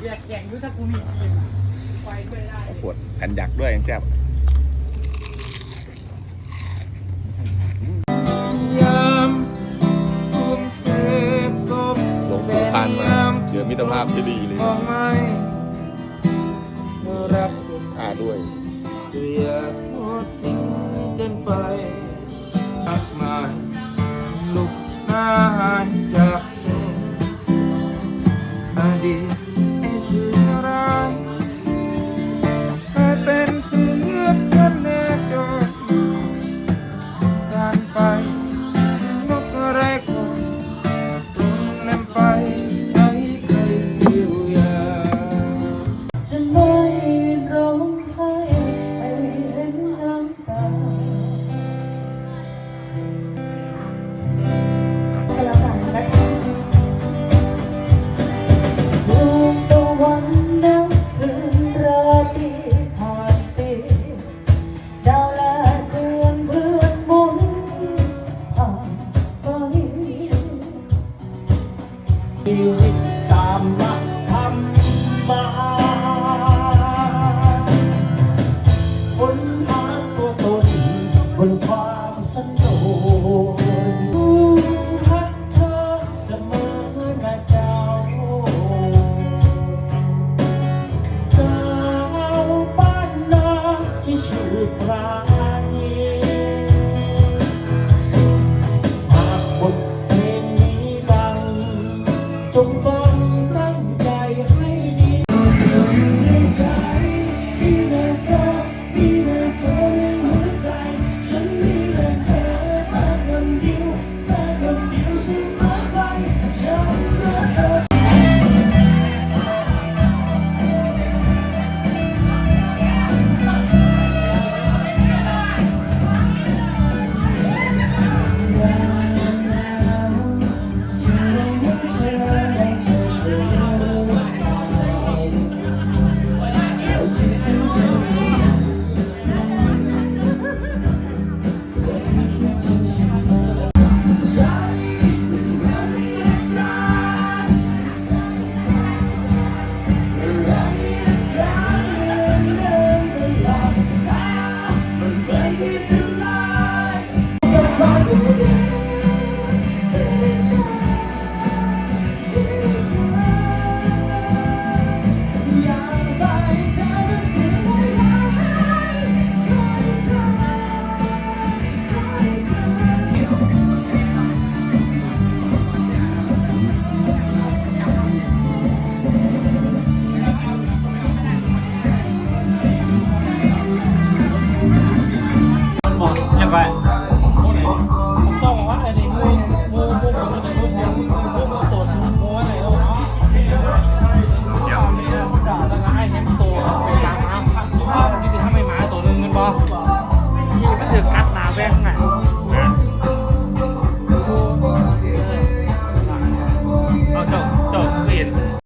เรีกแข่งด้วยถ้ากูมีทีมไปด้วยได้ปวดอันดักด้วยยังแซ่บหลงปู่พันมาเจอมิตรภาพที่ดีเลยรับท่าด้วยเรียกทอดทิ้งกันไปมากมายลุกหน้าจาก ชีวิตตามหลักธรรมมา